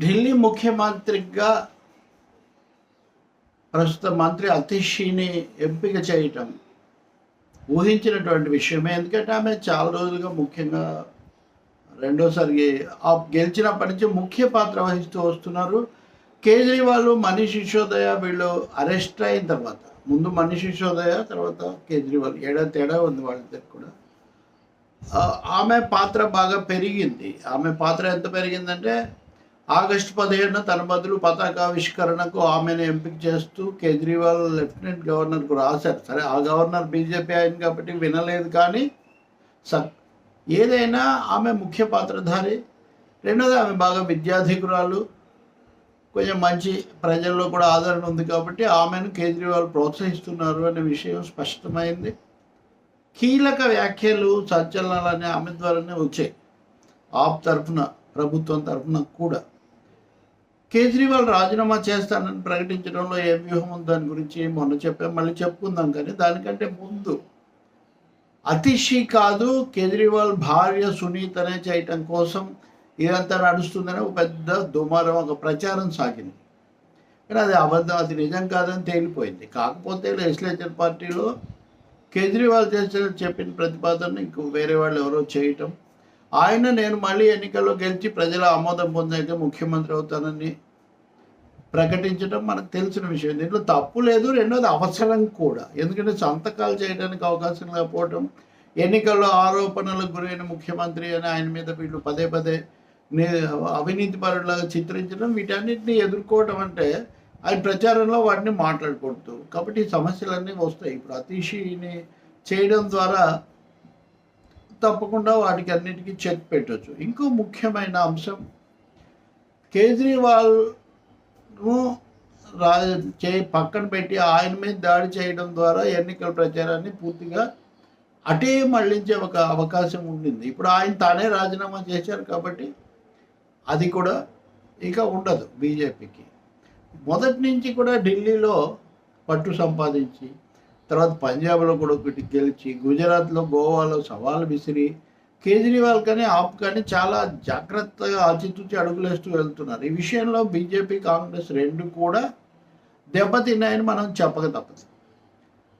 ఢిల్లీ ముఖ్యమంత్రిగా ప్రస్తుత మంత్రి అతిషిని ఎంపిక చేయటం ఊహించినటువంటి విషయమే. ఎందుకంటే ఆమె చాలా రోజులుగా ముఖ్యంగా రెండోసారి గెలిచినప్పటి నుంచి ముఖ్య పాత్ర వహిస్తూ వస్తున్నారు. కేజ్రీవాల్ మనీష్ సిసోదయ వీళ్ళు అరెస్ట్ అయిన తర్వాత ముందు మనీష్ సిసోదయ తర్వాత కేజ్రీవాల్ ఏడా తేడా ఉంది వాళ్ళిద్దరికి కూడా. ఆమె పాత్ర బాగా పెరిగింది. ఆమె పాత్ర ఎంత పెరిగిందంటే ఆగస్టు పదిహేడున తన బదులు పతాకావిష్కరణకు ఆమెను ఎంపిక చేస్తూ కేజ్రీవాల్ లెఫ్టినెంట్ గవర్నర్కు రాశారు. సరే ఆ గవర్నర్ బీజేపీ ఆయన కాబట్టి వినలేదు కానీ స ఏదైనా ఆమె ముఖ్య పాత్రధారి. రెండోది ఆమె బాగా విద్యాధికురాలు. కొంచెం మంచి ప్రజల్లో కూడా ఆదరణ ఉంది కాబట్టి ఆమెను కేజ్రీవాల్ ప్రోత్సహిస్తున్నారు అనే విషయం స్పష్టమైంది. కీలక వ్యాఖ్యలు సంచలనాలనే ఆమె ద్వారానే వచ్చాయి. ఆప్ తరఫున ప్రభుత్వం తరఫున కూడా. కేజ్రీవాల్ రాజీనామా చేస్తానని ప్రకటించడంలో ఏ వ్యూహం ఉంది? దాని గురించి మొన్న చెప్పాం మళ్ళీ చెప్పుకుందాం కానీ దానికంటే ముందు. అతిషి కాదు కేజ్రీవాల్ భార్య సునీతనే చేయటం కోసం ఇదంతా నడుస్తుందని ఒక పెద్ద దుమారం ఒక ప్రచారం సాగింది. కానీ అది అబద్ధం అది నిజం కాదని తేలిపోయింది. కాకపోతే లెజిస్లేచర్ పార్టీలో కేజ్రీవాల్ చేసిన చెప్పిన ప్రతిపాదన ఇంకో వేరే వాళ్ళు ఎవరో చేయటం ఆయన నేను మళ్ళీ ఎన్నికల్లో గెలిచి ప్రజల ఆమోదం పొందాక ముఖ్యమంత్రి అవుతానని ప్రకటించడం మనకు తెలిసిన విషయం. దీంట్లో తప్పు లేదు రెండోది అవసరం కూడా. ఎందుకంటే సంతకాలు చేయడానికి అవకాశం లేకపోవడం ఎన్నికల్లో ఆరోపణలకు గురైన ముఖ్యమంత్రి అని ఆయన మీద వీళ్ళు పదే పదే ని- అవినీతి పరులాగా చిత్రించడం వీటన్నిటిని ఎదుర్కోవడం అంటే ఆయన ప్రచారంలో వాటిని మాట్లాడకూడదు కాబట్టి ఈ సమస్యలన్నీ వస్తాయి. ఇప్పుడు అతీషిని చేయడం ద్వారా తప్పకుండా వాటికి అన్నిటికీ చెక్ పెట్టవచ్చు ఇంకో ముఖ్యమైన అంశం కేజ్రీవాల్ను రా చే పక్కన పెట్టి ఆయన మీద దాడి చేయడం ద్వారా ఎన్నికల ప్రచారాన్ని పూర్తిగా అటే మళ్ళించే ఒక అవకాశం ఉండింది. ఇప్పుడు ఆయన తానే రాజీనామా చేశారు కాబట్టి అది కూడా ఇక ఉండదు బీజేపీకి. మొదటి నుంచి కూడా ఢిల్లీలో పట్టు సంపాదించి తర్వాత పంజాబ్లో కూడా ఒకటి గెలిచి గుజరాత్లో గోవాలో సవాల్ విసిరి కేజ్రీవాల్ కానీ ఆప్ కానీ చాలా జాగ్రత్తగా ఆచితూచి అడుగులేస్తూ వెళ్తున్నారు. ఈ విషయంలో బీజేపీ కాంగ్రెస్ రెండు కూడా దెబ్బతిన్నాయని మనం చెప్పక తప్పదు.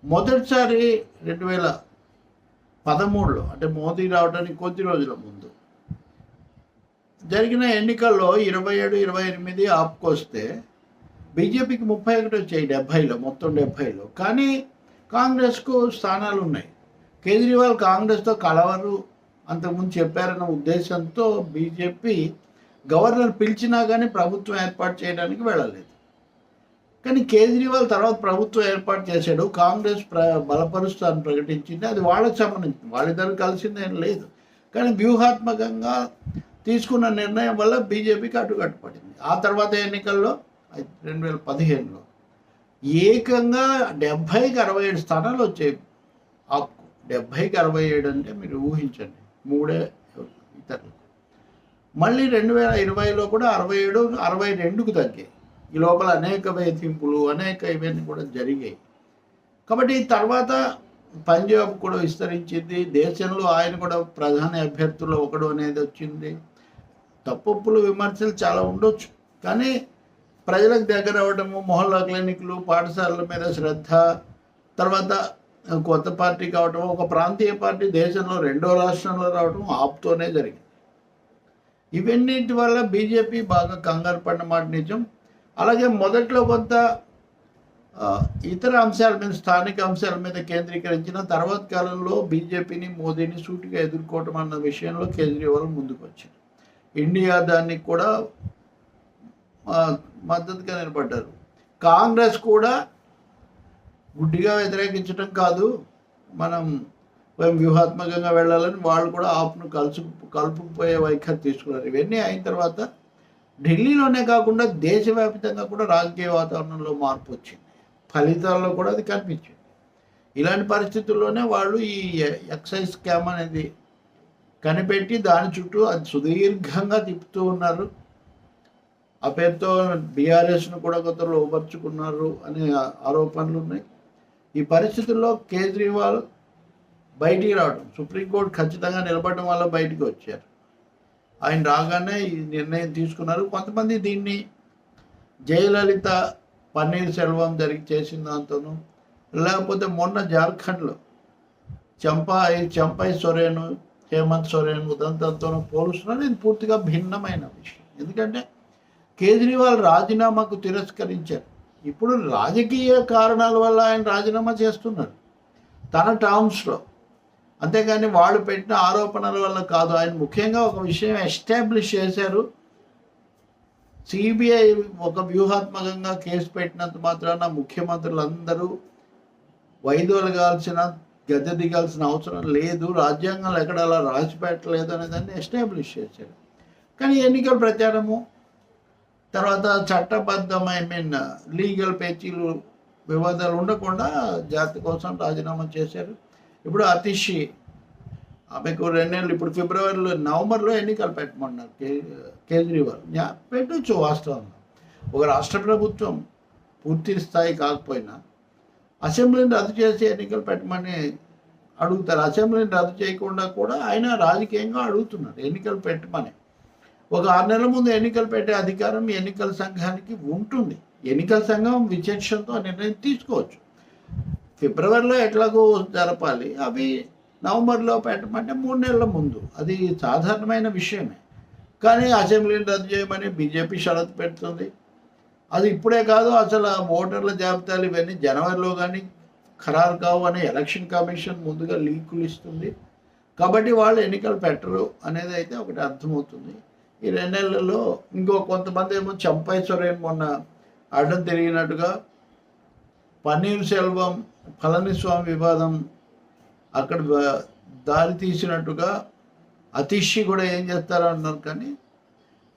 మొదటిసారి రెండు వేల పదమూడులో అంటే మోదీ రావడానికి కొద్ది రోజుల ముందు జరిగిన ఎన్నికల్లో ఇరవై ఏడు ఇరవై ఎనిమిది ఆపుకొస్తే బీజేపీకి ముప్పై ఒకటి వచ్చాయి డెబ్భైలో మొత్తం డెబ్భైలో కానీ కాంగ్రెస్కు స్థానాలు ఉన్నాయి కేజ్రీవాల్ కాంగ్రెస్తో కలవరు అంతకుముందు చెప్పారన్న ఉద్దేశంతో బీజేపీ గవర్నర్ పిలిచినా కానీ ప్రభుత్వం ఏర్పాటు చేయడానికి వెళ్ళలేదు. కానీ కేజ్రీవాల్ తర్వాత ప్రభుత్వం ఏర్పాటు చేశాడు కాంగ్రెస్ ప్ర బలపరుస్తాను ప్రకటించింది అది వాళ్ళకి సంబంధించింది వాళ్ళిద్దరు కలిసిందేం లేదు. కానీ వ్యూహాత్మకంగా తీసుకున్న నిర్ణయం వల్ల బీజేపీకి అడ్డుకట్టుపడింది. ఆ తర్వాత ఎన్నికల్లో రెండు వేల పదిహేనులో ఏకంగా డెబ్భైకి అరవై ఏడు స్థానాలు వచ్చాయి. ఆప్కు డెబ్భైకి అరవై ఏడు అంటే మీరు ఊహించండి. మూడే ఇతరులు. మళ్ళీ రెండు వేల ఇరవైలో కూడా అరవై ఏడు అరవై రెండుకు తగ్గాయి. ఈ లోపల అనేక వేధింపులు అనేక ఇవన్నీ కూడా జరిగాయి. కాబట్టి తర్వాత పంజాబ్ కూడా విస్తరించింది. దేశంలో ఆయన కూడా ప్రధాన అభ్యర్థుల్లో ఒకడు అనేది వచ్చింది. తప్పులు విమర్శలు చాలా ఉండొచ్చు. కానీ ప్రజలకు దగ్గర అవ్వడము మొహల్లా క్లినిక్లు పాఠశాలల మీద శ్రద్ధ తర్వాత కొత్త పార్టీ కావటం ఒక ప్రాంతీయ పార్టీ దేశంలో రెండో రాష్ట్రంలో రావడం ఆపుతోనే జరిగింది. ఇవన్నిటి వల్ల బీజేపీ బాగా కంగారు పడిన మాట నిజం. అలాగే మొదట్లో కొంత ఇతర అంశాల మీద స్థానిక అంశాల మీద కేంద్రీకరించిన తర్వాత కాలంలో బీజేపీని మోదీని సూటిగా ఎదుర్కోవటం అన్న విషయంలో కేజ్రీవాల్ ముందుకు వచ్చింది ఇండియా దాన్ని కూడా మద్దతుగా నిలబడ్డారు. కాంగ్రెస్ కూడా గుడ్డిగా వ్యతిరేకించడం కాదు. మనం మేము వ్యూహాత్మకంగా వెళ్ళాలని వాళ్ళు కూడా ఆప్ను కలుసు కలుపుకుపోయే వైఖరి తీసుకున్నారు. ఇవన్నీ అయిన తర్వాత ఢిల్లీలోనే కాకుండా దేశవ్యాప్తంగా కూడా రాజకీయ వాతావరణంలో మార్పు వచ్చింది. ఫలితాల్లో కూడా అది కనిపించింది. ఇలాంటి పరిస్థితుల్లోనే వాళ్ళు ఈ ఎక్సైజ్ స్కామ్ అనేది కనిపెట్టి దాని చుట్టూ అది సుదీర్ఘంగా తిప్పుతూ ఉన్నారు. ఆ పేరుతో బీఆర్ఎస్ను కూడా కొంత లోపరుచుకున్నారు అనే ఆరోపణలు ఉన్నాయి. ఈ పరిస్థితుల్లో కేజ్రీవాల్ బయటికి రావడం సుప్రీంకోర్టు ఖచ్చితంగా నిలబడడం వల్ల బయటికి వచ్చారు. ఆయన రాగానే ఈ నిర్ణయం తీసుకున్నారు. కొంతమంది దీన్ని జయలలిత పన్నీర్ సెల్వం జరిగి చేసిన దాంతోనూ లేకపోతే మొన్న జార్ఖండ్లో చంపాయి చంపై సొరేను హేమంత్ సొరేన్ ఉదంతంతోనూ పోలుస్తున్నారు. ఇది పూర్తిగా భిన్నమైన విషయం. ఎందుకంటే కేజ్రీవాల్ రాజీనామాకు తిరస్కరించారు. ఇప్పుడు రాజకీయ కారణాల వల్ల ఆయన రాజీనామా చేస్తున్నారు. తన టర్మ్స్లో అంతేగాని వాళ్ళు పెట్టిన ఆరోపణల వల్ల కాదు. ఆయన ముఖ్యంగా ఒక విషయం ఎస్టాబ్లిష్ చేశారు. సిబిఐ ఒక వ్యూహాత్మకంగా కేసు పెట్టినంత మాత్రాన ముఖ్యమంత్రులందరూ వైదొలగాల్సిన గద్దె దిగాల్సిన అవసరం లేదు. రాజ్యాంగంలో ఎక్కడ అలా రాసి పెట్టలేదు దాన్ని ఎస్టాబ్లిష్ చేశారు. కానీ ఎన్నికల ప్రచారము తర్వాత చట్టబద్ధం ఐ మీన్ లీగల్ పేచీలు వివాదాలు ఉండకుండా జాతి కోసం రాజీనామా చేశారు. ఇప్పుడు అతిషి ఆమెకు రెండేళ్ళు ఇప్పుడు ఫిబ్రవరిలో నవంబర్లో ఎన్నికలు పెట్టమన్నారు కే కేజ్రీవాల్. పెట్టచ్చు పెట్టొచ్చు వాస్తవంగా. ఒక రాష్ట్ర ప్రభుత్వం పూర్తి స్థాయి కాకపోయినా అసెంబ్లీని రద్దు చేసి ఎన్నికలు పెట్టమని అడుగుతారు. అసెంబ్లీని రద్దు చేయకుండా కూడా ఆయన రాజకీయంగా అడుగుతున్నారు. ఎన్నికలు పెట్టమని. ఒక ఆరు నెలల ముందు ఎన్నికలు పెట్టే అధికారం ఎన్నికల సంఘానికి ఉంటుంది. ఎన్నికల సంఘం విచక్షణతో నిర్ణయం తీసుకోవచ్చు. ఫిబ్రవరిలో ఎట్లాగో జరపాలి. అవి నవంబర్లో పెట్టమంటే మూడు నెలల ముందు. అది సాధారణమైన విషయమే. కానీ అసెంబ్లీని రద్దు చేయమని బీజేపీ షరతు పెడుతుంది. అది ఇప్పుడే కాదు అసలు ఓటర్ల జాబితాలు ఇవన్నీ జనవరిలో కానీ ఖరారు కావు అని ఎలక్షన్ కమిషన్ ముందుగా లీకులు ఇస్తుంది. కాబట్టి వాళ్ళు ఎన్నికలు పెట్టరు అనేది అయితే ఒకటి అర్థమవుతుంది. ఈ రెండు నెలల్లో ఇంకో కొంతమంది ఏమో చంపై సొరేన్ మొన్న అడ్డం తిరిగినట్టుగా పన్నీర్ సెల్వం పళనిస్వామి వివాదం అక్కడ దారి తీసినట్టుగా అతిషి కూడా ఏం చేస్తారు అన్నారు కానీ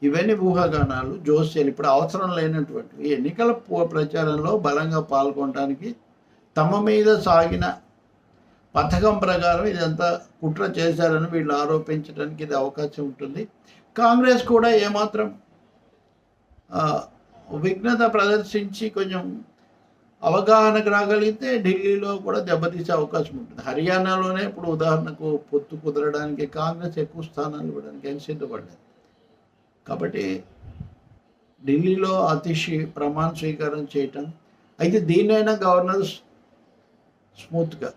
ఇవన్నీ ఊహాగానాలు జోస్యాలు ఇప్పుడు అవసరం లేనటువంటివి. ఎన్నికల ప్రచారంలో బలంగా పాల్గొనడానికి తమ మీద సాగిన పథకం ప్రకారం ఇదంతా కుట్ర చేశారని వీళ్ళు ఆరోపించడానికి ఇది అవకాశం ఉంటుంది. కాంగ్రెస్ కూడా ఏమాత్రం విఘ్నత ప్రదర్శించి కొంచెం అవగాహనకు రాగలిగితే ఢిల్లీలో కూడా దెబ్బతీసే అవకాశం ఉంటుంది. హర్యానాలోనే ఇప్పుడు ఉదాహరణకు పొత్తు కుదరడానికి కాంగ్రెస్ ఎక్కువ స్థానాలు ఇవ్వడానికి ఆయన కాబట్టి ఢిల్లీలో అతిషి ప్రమాణ స్వీకారం చేయటం అయితే దీన్నైనా గవర్నర్ స్మూత్గా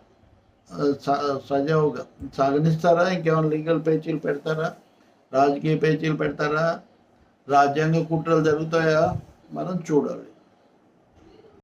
స- సజావుగా సాగనిస్తారా? ఇంకేమైనా లీగల్ పేచీలు పెడతారా? రాజకీయ పేచీలు పెడతారా? రాజ్యాంగ కుట్రలు జరుగుతాయా? మనం చూడాలి.